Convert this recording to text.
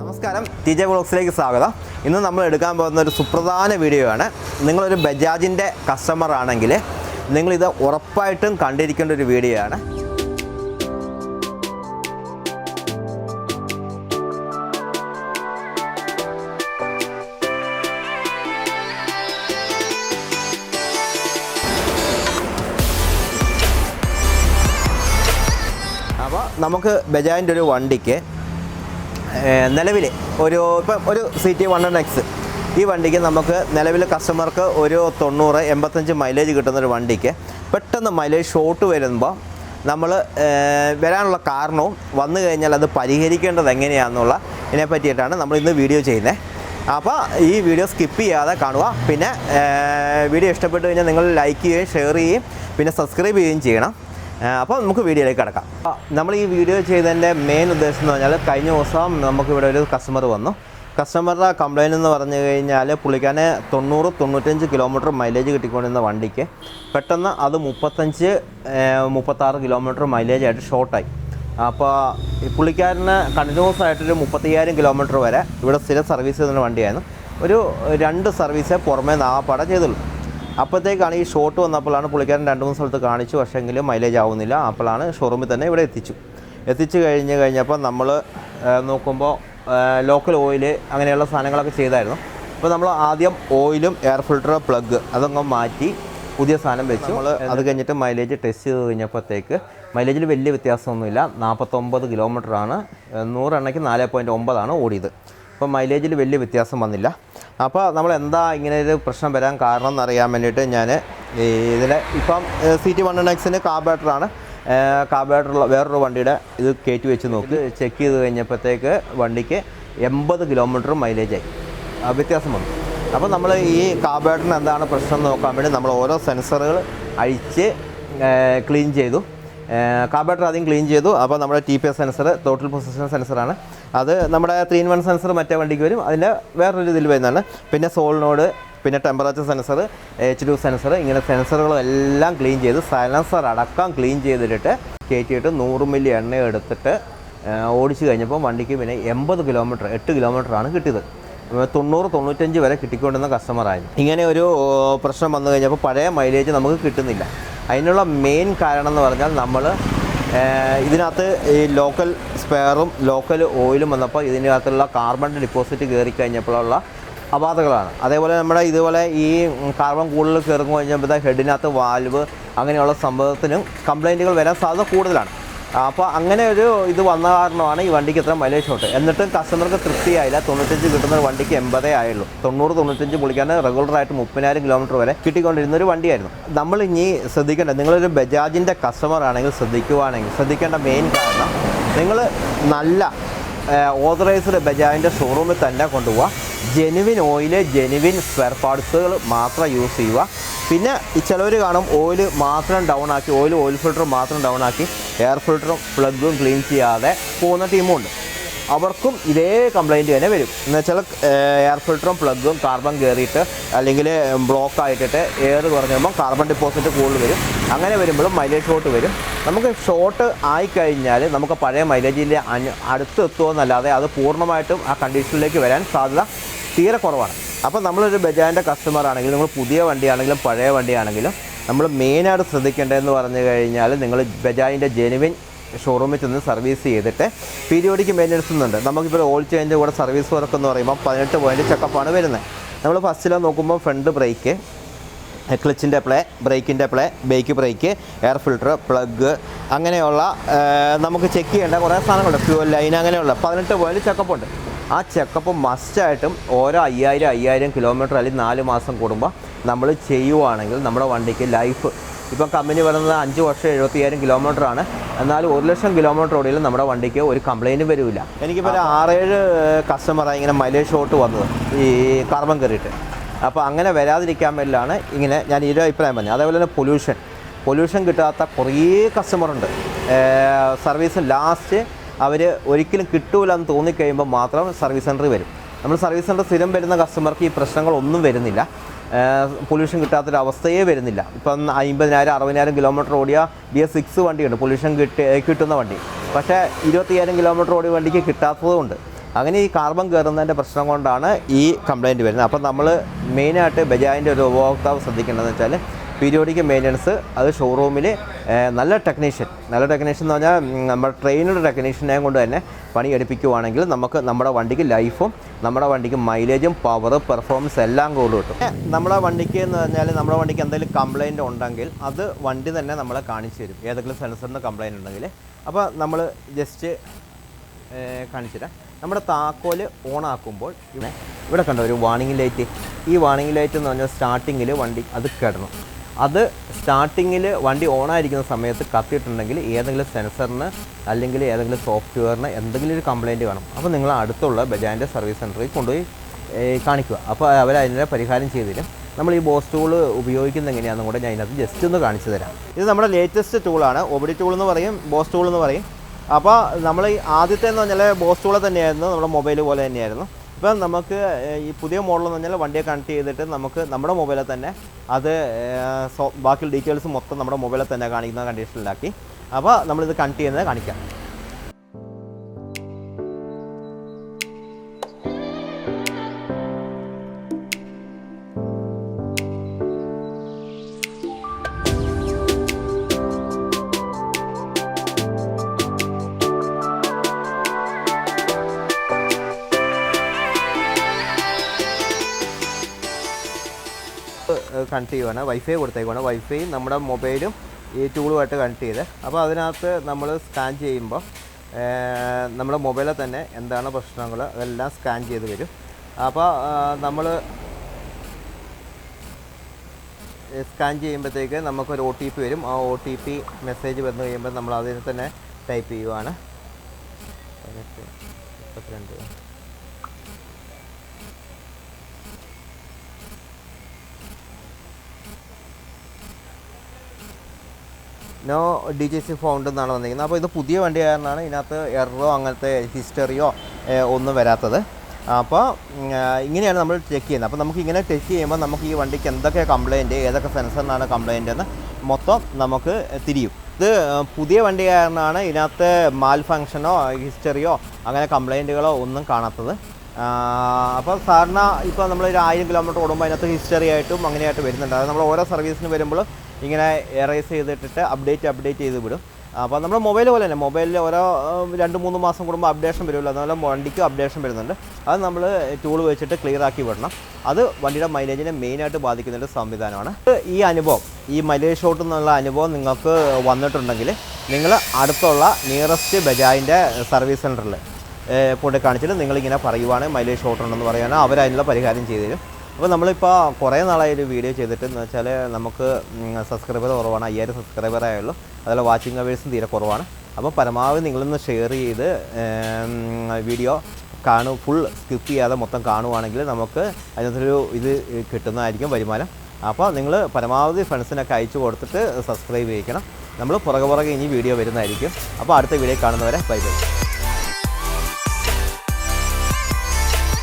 നമസ്കാരം. T J ബ്ലോഗ്സിലേക്ക് സ്വാഗതം. ഇന്ന് നമ്മൾ എടുക്കാൻ പോകുന്ന ഒരു സുപ്രധാന വീഡിയോ ആണ്. നിങ്ങളൊരു ബജാജിന്റെ കസ്റ്റമർ ആണെങ്കിൽ നിങ്ങളിത് ഉറപ്പായിട്ടും കണ്ടിരിക്കേണ്ട ഒരു വീഡിയോ ആണ്. നമുക്ക് ബജാജിന്റെ ഒരു വണ്ടിക്ക് നിലവിൽ ഒരു ഇപ്പം ഒരു സി ടി വൺ എക്സ് ഈ വണ്ടിക്ക് നമുക്ക് നിലവിൽ കസ്റ്റമർക്ക് ഒരു തൊണ്ണൂറ് എൺപത്തഞ്ച് മൈലേജ് കിട്ടുന്ന ഒരു വണ്ടിക്ക് പെട്ടെന്ന് മൈലേജ് ഷോർട്ട് വരുമ്പോൾ നമ്മൾ വരാനുള്ള കാരണവും വന്നു കഴിഞ്ഞാൽ അത് പരിഹരിക്കേണ്ടത് എങ്ങനെയാണെന്നുള്ള ഇതിനെ പറ്റിയിട്ടാണ് നമ്മൾ ഇന്ന് വീഡിയോ ചെയ്യുന്നത്. അപ്പോൾ ഈ വീഡിയോ സ്കിപ്പ് ചെയ്യാതെ കാണുക. പിന്നെ വീഡിയോ ഇഷ്ടപ്പെട്ടു കഴിഞ്ഞാൽ നിങ്ങൾ ലൈക്ക് ചെയ്യുകയും ഷെയർ ചെയ്യുകയും പിന്നെ സബ്സ്ക്രൈബ് ചെയ്യുകയും ചെയ്യണം. അപ്പോൾ നമുക്ക് വീഡിയോയിലേക്ക് കിടക്കാം. നമ്മൾ ഈ വീഡിയോ ചെയ്തതിന്റെ മെയിൻ ഉദ്ദേശം എന്ന് പറഞ്ഞാൽ കഴിഞ്ഞ ദിവസം നമുക്ക് ഇവിടെ ഒരു കസ്റ്റമർ വന്നു. കസ്റ്റമറുടെ കംപ്ലയിന്റ് എന്ന് പറഞ്ഞു കഴിഞ്ഞാൽ പുള്ളിക്കാന് തൊണ്ണൂറ് തൊണ്ണൂറ്റഞ്ച് കിലോമീറ്റർ മൈലേജ് കിട്ടിക്കൊണ്ടിരുന്ന വണ്ടിക്ക് പെട്ടെന്ന് അത് മുപ്പത്തഞ്ച് മുപ്പത്താറ് കിലോമീറ്റർ മൈലേജ് ആയിട്ട് ഷോർട്ടായി അപ്പോൾ പുള്ളിക്കാരന് കണ്ടിന്യൂസ് ആയിട്ടൊരു മുപ്പത്തയ്യായിരം കിലോമീറ്റർ വരെ ഇവിടെ സ്ഥിരം സർവീസ് ചെയ്യുന്ന വണ്ടിയായിരുന്നു. ഒരു രണ്ട് സർവീസേ പുറമേ നാഗപ്പാടെ ചെയ്തുള്ളൂ. അപ്പോഴത്തേക്കാണ് ഈ ഷോട്ട് വന്നപ്പോഴാണ് പുള്ളിക്കാരൻ രണ്ട് മൂന്ന് സ്ഥലത്ത് കാണിച്ചു. പക്ഷേങ്കിലും മൈലേജ് ആവുന്നില്ല. അപ്പോഴാണ് ഷോറൂമിൽ തന്നെ ഇവിടെ എത്തിച്ചു. എത്തിച്ചു കഴിഞ്ഞ് കഴിഞ്ഞപ്പോൾ നമ്മൾ നോക്കുമ്പോൾ ലോക്കൽ ഓയിൽ അങ്ങനെയുള്ള സാധനങ്ങളൊക്കെ ചെയ്തായിരുന്നു. അപ്പോൾ നമ്മൾ ആദ്യം ഓയിലും എയർ ഫിൽട്ടർ പ്ലഗ് അതൊക്കെ മാറ്റി പുതിയ സാധനം വെച്ച്. നമ്മൾ അത് കഴിഞ്ഞിട്ട് മൈലേജ് ടെസ്റ്റ് ചെയ്ത് കഴിഞ്ഞപ്പോഴത്തേക്ക് മൈലേജിൽ വലിയ വ്യത്യാസമൊന്നുമില്ല. നാൽപ്പത്തൊമ്പത് കിലോമീറ്ററാണ് നൂറെണ്ണയ്ക്ക് നാല് പോയിന്റ് ഒമ്പതാണ് ഓടിയത്. അപ്പോൾ മൈലേജിൽ വലിയ വ്യത്യാസം വന്നില്ല. അപ്പോൾ നമ്മൾ എന്താ ഇങ്ങനെ ഒരു പ്രശ്നം വരാൻ കാരണം എന്നറിയാൻ വേണ്ടിയിട്ട് ഞാൻ ഇതിൽ ഇപ്പം സി ടി വൺ എക്സിന് കാർബേറ്ററാണ് കാർബേറ്ററുള്ള വേറൊരു വണ്ടിയുടെ ഇത് കയറ്റി വെച്ച് നോക്കി. ചെക്ക് ചെയ്ത് കഴിഞ്ഞപ്പോഴത്തേക്ക് വണ്ടിക്ക് എൺപത് കിലോമീറ്റർ മൈലേജായി വ്യത്യാസം വന്നു. അപ്പോൾ നമ്മൾ ഈ കാർബേറ്ററിന് എന്താണ് പ്രശ്നം എന്ന് നോക്കാൻ വേണ്ടി നമ്മൾ ഓരോ സെൻസറുകൾ അഴിച്ച് ക്ലീൻ ചെയ്തു. കാർബേറ്റർ ആദ്യം ക്ലീൻ ചെയ്തു. അപ്പോൾ നമ്മുടെ T P S sensor total position സെൻസറാണ് അത് നമ്മുടെ ത്രീ ഇൻ വൺ സെൻസർ മറ്റേ വണ്ടിക്ക് വരും. അതിന്റെ വേറൊരു ഇതിൽ വരുന്നതാണ്. പിന്നെ സോളിനോട് പിന്നെ temperature sensor H two sensor ഇങ്ങനെ സെൻസറുകളെല്ലാം ക്ലീൻ ചെയ്ത് സൈലൻസർ അടക്കം ക്ലീൻ ചെയ്തിട്ട് കയറ്റിയിട്ട് നൂറ് മില്ലി എണ്ണ എടുത്തിട്ട് ഓടിച്ചു കഴിഞ്ഞപ്പോൾ വണ്ടിക്ക് പിന്നെ എൺപത് കിലോമീറ്റർ എട്ട് കിലോമീറ്ററാണ് കിട്ടിയത്. തൊണ്ണൂറ് തൊണ്ണൂറ്റഞ്ച് വരെ കിട്ടിക്കൊണ്ടിരുന്ന കസ്റ്റമറായി ഇങ്ങനെ ഒരു പ്രശ്നം വന്നു കഴിഞ്ഞപ്പോൾ പഴയ മൈലേജ് നമുക്ക് കിട്ടുന്നില്ല. അതിനുള്ള മെയിൻ കാരണം എന്ന് പറഞ്ഞാൽ നമ്മൾ ഇതിനകത്ത് ഈ ലോക്കൽ സ്പെയറും ലോക്കൽ ഓയിലും വന്നപ്പോൾ ഇതിനകത്തുള്ള കാർബൺ ഡിപ്പോസിറ്റ് കയറി കഴിഞ്ഞപ്പോഴുള്ള അപാധകളാണ് അതേപോലെ നമ്മുടെ ഇതുപോലെ ഈ കാർബൺ കൂടുതൽ കയറുമ്പോൾ കഴിഞ്ഞപ്പോൾ ഹെഡിനകത്ത് വാൽവ് അങ്ങനെയുള്ള സംഭവത്തിനും കംപ്ലൈന്റുകൾ വരാൻ സാധ്യത കൂടുതലാണ്. അപ്പോൾ അങ്ങനെ ഒരു ഇത് വന്ന കാരണമാണ് ഈ വണ്ടിക്ക് ഇത്ര മൈലേജ് ഷോട്ട് എന്നിട്ടും കസ്റ്റമർക്ക് തൃപ്തിയായില്ല. തൊണ്ണൂറ്റഞ്ച് കിട്ടുന്ന ഒരു വണ്ടിക്ക് എൺപതേ ആയുള്ളൂ. തൊണ്ണൂറ് തൊണ്ണൂറ്റഞ്ച് പുള്ളിക്കാരന് റെഗുലറായിട്ട് മുപ്പതിനായിരം കിലോമീറ്റർ വരെ കിട്ടിക്കൊണ്ടിരുന്ന ഒരു വണ്ടിയായിരുന്നു. നമ്മൾ ഇനി ശ്രദ്ധിക്കേണ്ട നിങ്ങളൊരു ബജാജിന്റെ കസ്റ്റമർ ആണെങ്കിൽ ശ്രദ്ധിക്കുവാണെങ്കിൽ ശ്രദ്ധിക്കേണ്ട മെയിൻ കാരണം നിങ്ങൾ നല്ല ഓതറൈസ്ഡ് ബജാജിന്റെ ഷോറൂമിൽ തന്നെ കൊണ്ടുപോവുക ജെനുവിൻ ഓയിൽ ജെനുവിൻ സ്പെയർ പാർട്സുകൾ മാത്രം യൂസ് ചെയ്യുക. പിന്നെ ചിലവർ കാണും ഓയിൽ മാത്രം ഡൗൺ ആക്കി ഓയിൽ ഓയിൽ ഫിൽറ്റർ മാത്രം ഡൗൺ ആക്കി എയർ ഫിൽറ്ററും പ്ലഗും ക്ലീൻ ചെയ്യാതെ പോകുന്ന ടീമുണ്ട് അവർക്കും ഇതേ കംപ്ലൈന്റ് തന്നെ വരും. എന്ന് വെച്ചാൽ എയർ ഫിൽറ്ററും പ്ലഗും കാർബൺ കയറിയിട്ട് അല്ലെങ്കിൽ ബ്ലോക്ക് ആയിട്ടിട്ട് എയർ കുറഞ്ഞ് കാർബൺ ഡിപ്പോസിറ്റ് കൂടുതൽ വരും. അങ്ങനെ വരുമ്പോഴും മൈലേജ് ഷോട്ട് വരും. നമുക്ക് ഷോട്ട് ആയിക്കഴിഞ്ഞാൽ നമുക്ക് പഴയ മൈലേജിന്റെ അടുത്ത് എത്തുമെന്നല്ലാതെ അത് പൂർണമായിട്ടും ആ കണ്ടീഷനിലേക്ക് വരാൻ സാധ്യത തീരെ കുറവാണ്. അപ്പോൾ നമ്മളൊരു ബജാജിന്റെ കസ്റ്റമർ ആണെങ്കിലും നിങ്ങൾ പുതിയ വണ്ടിയാണെങ്കിലും പഴയ വണ്ടിയാണെങ്കിലും നമ്മൾ മെയിനായിട്ട് ശ്രദ്ധിക്കേണ്ടതെന്ന് പറഞ്ഞു കഴിഞ്ഞാൽ നിങ്ങൾ ബജാജിന്റെ ജെനുവിൻ ഷോറൂമിൽ ചെന്ന് സർവീസ് ചെയ്തിട്ട് പീരിയോഡിക്ക് മെയിന്റനൻസ് ഉണ്ട് നമുക്കിപ്പോൾ ഓയിൽ ചേഞ്ച് കൂടെ സർവീസ് വർക്ക് എന്ന് പറയുമ്പോൾ പതിനെട്ട് പോയിന്റ് ചെക്കപ്പാണ് വരുന്നത്. നമ്മൾ ഫസ്റ്റിലെ നോക്കുമ്പോൾ ഫ്രണ്ട് ബ്രേക്ക് ക്ലച്ചിന്റെ play ബ്രേക്കിന്റെ play back brake air filter plug അങ്ങനെയുള്ള നമുക്ക് ചെക്ക് ചെയ്യേണ്ട കുറേ സാധനങ്ങളുണ്ട്. ഫ്യൂൽ ലൈൻ അങ്ങനെയുള്ള പതിനെട്ട് പോയിന്റ് ചെക്കപ്പ് ഉണ്ട്. ആ ചെക്കപ്പ് മസ്റ്റായിട്ടും ഓരോ അയ്യായിരം അയ്യായിരം കിലോമീറ്റർ അല്ലെങ്കിൽ നാല് മാസം കൂടുമ്പോൾ നമ്മൾ ചെയ്യുവാണെങ്കിൽ നമ്മുടെ വണ്ടിക്ക് ലൈഫ് ഇപ്പം കമ്പനി പറയുന്നത് അഞ്ച് വർഷം എഴുപത്തിയായിരം കിലോമീറ്റർ ആണ്. എന്നാലും ഒരു ലക്ഷം കിലോമീറ്റർ ഓടിയാലും നമ്മുടെ വണ്ടിക്ക് ഒരു കംപ്ലൈന്റും വരില്ല എനിക്കിപ്പോൾ ആറേഴ് കസ്റ്റമറായി ഇങ്ങനെ മൈലേജ് ഷോട്ട് വന്നത് ഈ കാർബൺ കയറിയിട്ട്. അപ്പോൾ അങ്ങനെ വരാതിരിക്കാൻ വേണ്ടിയാണ് ഇങ്ങനെ ഞാൻ ഈ അഭിപ്രായം പറഞ്ഞത്. അതേപോലെ തന്നെ പൊല്യൂഷൻ പൊല്യൂഷൻ കിട്ടാത്ത കുറേ കസ്റ്റമറുണ്ട് സർവീസ് ലാസ്റ്റ് അവർ ഒരിക്കലും കിട്ടൂല എന്ന് തോന്നിക്കഴിയുമ്പോൾ മാത്രം സർവീസ് സെന്ററിൽ വരും. നമ്മൾ സർവീസ് സെന്റർ സ്ഥിരം വരുന്ന കസ്റ്റമർക്ക് ഈ പ്രശ്നങ്ങളൊന്നും വരുന്നില്ല. പൊല്യൂഷൻ കിട്ടാത്തൊരവസ്ഥയേ വരുന്നില്ല. ഇപ്പം അമ്പതിനായിരം അറുപതിനായിരം കിലോമീറ്റർ ഓടിയ ബി എസ് സിക്സ് വണ്ടിയുണ്ട്. പൊല്യൂഷൻ കിട്ടി കിട്ടുന്ന വണ്ടി. പക്ഷേ ഇരുപത്തിയ്യായിരം കിലോമീറ്റർ ഓടിയ വണ്ടിക്ക് കിട്ടാത്തതുകൊണ്ട് അങ്ങനെ ഈ കാർബൺ കയറുന്നതിന്റെ പ്രശ്നം കൊണ്ടാണ് ഈ കംപ്ലയിന്റ് വരുന്നത്. അപ്പം നമ്മൾ മെയിനായിട്ട് ബജാജിന്റെ ഒരു ഉപഭോക്താവ് ശ്രദ്ധിക്കേണ്ടതെന്ന് വെച്ചാൽ പീരിയോഡിക് മെയിന്റനൻസ് അത് ഷോറൂമിൽ നല്ല ടെക്നീഷ്യൻ നല്ല ടെക്നീഷ്യൻ എന്ന് പറഞ്ഞാൽ നമ്മൾ ട്രെയിനഡ് ടെക്നീഷ്യനെ കൊണ്ട് തന്നെ പണി എടുപ്പിക്കുവാണെങ്കിൽ നമുക്ക് നമ്മുടെ വണ്ടിക്ക് ലൈഫും നമ്മുടെ വണ്ടിക്ക് മൈലേജും പവർ പെർഫോമൻസ് എല്ലാം കൂടുതൽ കിട്ടും. നമ്മുടെ വണ്ടിക്ക് എന്ന് പറഞ്ഞാൽ നമ്മുടെ വണ്ടിക്ക് എന്തെങ്കിലും കംപ്ലൈന്റ് ഉണ്ടെങ്കിൽ അത് വണ്ടി തന്നെ നമ്മളെ കാണിച്ചു തരും. ഏതെങ്കിലും സെൻസറിന് കംപ്ലൈന്റ് ഉണ്ടെങ്കിൽ അപ്പോൾ നമ്മൾ ജസ്റ്റ് കാണിച്ചു തരാം. നമ്മുടെ താക്കോൽ ഓണാക്കുമ്പോൾ ഇവിടെ ഇവിടെ കണ്ടോ ഒരു വാണിംഗ് ലൈറ്റ് ഈ വാണിംഗ് ലൈറ്റ് എന്ന് പറഞ്ഞാൽ സ്റ്റാർട്ടിങ്ങിൽ വണ്ടി അത് കിടന്നു. അത് സ്റ്റാർട്ടിങ്ങിൽ വണ്ടി ഓണായിരിക്കുന്ന സമയത്ത് കത്തിയിട്ടുണ്ടെങ്കിൽ ഏതെങ്കിലും സെൻസറിന് അല്ലെങ്കിൽ ഏതെങ്കിലും സോഫ്റ്റ്വെയറിന് എന്തെങ്കിലും ഒരു കംപ്ലയിന്റ് കാണും അപ്പോൾ നിങ്ങൾ അടുത്തുള്ള ബജാന്റെ സർവീസ് സെന്ററിൽ കൊണ്ടുപോയി കാണിക്കുക. അപ്പോൾ അവർ അതിന്റെ പരിഹാരം ചെയ്തു തരും നമ്മൾ ഈ ബോസ് ടൂൾ ഉപയോഗിക്കുന്നത് എങ്ങനെയാണെന്നും കൂടെ ഞാൻ ഇതിനകത്ത് ജസ്റ്റ് ഒന്ന് കാണിച്ചു തരാം. ഇത് നമ്മുടെ ലേറ്റസ്റ്റ് ടൂളാണ് ഒബിഡി ടൂൾ എന്ന് പറയും ബോസ് ടൂൾ എന്ന് പറയും. അപ്പോൾ നമ്മൾ ആദ്യത്തെ എന്ന് പറഞ്ഞാൽ ബോസ് ടൂൾ തന്നെയായിരുന്നു. നമ്മുടെ മൊബൈൽ പോലെ തന്നെയായിരുന്നു. ഇപ്പം നമുക്ക് ഈ പുതിയ മോഡൽ എന്ന് പറഞ്ഞാൽ വണ്ടിയെ കണക്ട് ചെയ്തിട്ട് നമുക്ക് നമ്മുടെ മൊബൈലിൽ തന്നെ അത് ബാക്കി ഡീറ്റെയിൽസ് മൊത്തം നമ്മുടെ മൊബൈലിൽ തന്നെ കാണിക്കുന്ന കണ്ടീഷനിലാക്കി അപ്പോൾ നമ്മളിത് കണക്ട് ചെയ്യുന്നത് കാണിക്കാം. കണക്ട് ചെയ്യുവാണ്. വൈഫൈ കൊടുത്തേക്കുവാണ്. വൈഫൈ നമ്മുടെ മൊബൈലും ഈ ടൂളുമായിട്ട് കണക്ട് ചെയ്ത്. അപ്പോൾ അതിനകത്ത് നമ്മൾ സ്കാൻ ചെയ്യുമ്പോൾ നമ്മുടെ മൊബൈലിൽ തന്നെ എന്താണ് പ്രശ്നങ്ങൾ അതെല്ലാം സ്കാൻ ചെയ്ത് വരും. അപ്പോൾ നമ്മൾ സ്കാൻ ചെയ്യുമ്പോഴത്തേക്ക് നമുക്കൊരു ഒ ടി പി വരും. ആ ഒ ടി പി മെസ്സേജ് വന്നു കഴിയുമ്പോൾ നമ്മൾ അതിൽ തന്നെ ടൈപ്പ് ചെയ്യുവാണ്. പതിനെട്ട് മുപ്പത്തിരണ്ട്. No D G C found എന്നാണ് വന്നിരിക്കുന്നത്. അപ്പോൾ ഇത് പുതിയ വണ്ടി കാരണമാണ് ഇതിനകത്ത് എററോ അങ്ങനത്തെ ഹിസ്റ്ററിയോ ഒന്നും വരാത്തത്. അപ്പോൾ ഇങ്ങനെയാണ് നമ്മൾ ചെക്ക് ചെയ്യുന്നത്. അപ്പോൾ നമുക്ക് ഇങ്ങനെ ചെക്ക് ചെയ്യുമ്പോൾ നമുക്ക് ഈ വണ്ടിക്ക് എന്തൊക്കെ കംപ്ലയിന്റ് ഏതൊക്കെ സെൻസറിനാണ് കംപ്ലയിന്റ് എന്ന് മൊത്തം നമുക്ക് തിരിയും. ഇത് പുതിയ വണ്ടി കാരണമാണ് ഇതിനകത്ത് മാൽ ഫങ്ഷനോ ഹിസ്റ്ററിയോ അങ്ങനെ കംപ്ലയിന്റുകളോ ഒന്നും കാണാത്തത്. അപ്പോൾ സാറിന് ഇപ്പോൾ നമ്മൾ ഒരു ആയിരം കിലോമീറ്റർ ഓടുമ്പോൾ അതിനകത്ത് ഹിസ്റ്ററി ആയിട്ടും അങ്ങനെയായിട്ട് വരുന്നുണ്ട്. അത് നമ്മൾ ഓരോ സർവീസിന് വരുമ്പോൾ ഇങ്ങനെ എറേസ് ചെയ്തിട്ടിട്ട് അപ്ഡേറ്റ് അപ്ഡേറ്റ് ചെയ്ത് വിടും അപ്പോൾ നമ്മുടെ മൊബൈൽ പോലെ തന്നെ മൊബൈലിൽ ഓരോ രണ്ട് മൂന്ന് മാസം കൂടുമ്പോൾ അപ്ഡേഷൻ വരുമല്ലോ. അതുപോലെ വണ്ടിക്കും അപ്ഡേഷൻ വരുന്നുണ്ട്. അത് നമ്മൾ ടൂൾ വെച്ചിട്ട് ക്ലിയർ ആക്കി വിടണം. അത് വണ്ടിയുടെ മൈലേജിനെ മെയിനായിട്ട് ബാധിക്കുന്ന ഒരു സംവിധാനമാണ്. ഈ അനുഭവം ഈ മൈലേജ് ഷോട്ട് എന്നുള്ള അനുഭവം നിങ്ങൾക്ക് വന്നിട്ടുണ്ടെങ്കിൽ നിങ്ങൾ അടുത്തുള്ള നിയറസ്റ്റ് ബജാജിന്റെ സർവീസ് സെന്ററിൽ കൊണ്ട് കാണിച്ചിട്ട് നിങ്ങളിങ്ങനെ പറയുവാണ് മൈലേജ് ഷോട്ട് ഉണ്ടെന്ന് പറയാനോ അവരതിനുള്ള പരിഹാരം ചെയ്തു തരും അപ്പോൾ നമ്മളിപ്പോൾ കുറേ നാളായി ഒരു വീഡിയോ ചെയ്തിട്ട് എന്ന് വെച്ചാൽ നമുക്ക് സബ്സ്ക്രൈബർ കുറവാണ് അയ്യായിരം സബ്സ്ക്രൈബർ ആയുള്ളൂ. അതുപോലെ വാച്ചിങ് അവേഴ്സും തീരെ കുറവാണ്. അപ്പോൾ പരമാവധി നിങ്ങളൊന്ന് ഷെയർ ചെയ്ത് വീഡിയോ കാണും ഫുൾ സ്കിപ്പ് ചെയ്യാതെ മൊത്തം കാണുവാണെങ്കിൽ നമുക്ക് അതിനകത്തൊരു ഇത് കിട്ടുന്നതായിരിക്കും വരുമാനം. അപ്പോൾ നിങ്ങൾ പരമാവധി ഫ്രണ്ട്സിനൊക്കെ അയച്ചു കൊടുത്തിട്ട് സബ്സ്ക്രൈബ് ചെയ്യിക്കണം. നമ്മൾ പുറകെ പുറകെ ഇനി വീഡിയോ വരുന്നതായിരിക്കും. അപ്പോൾ അടുത്ത വീഡിയോ കാണുന്നവരെ ബൈ ബൈ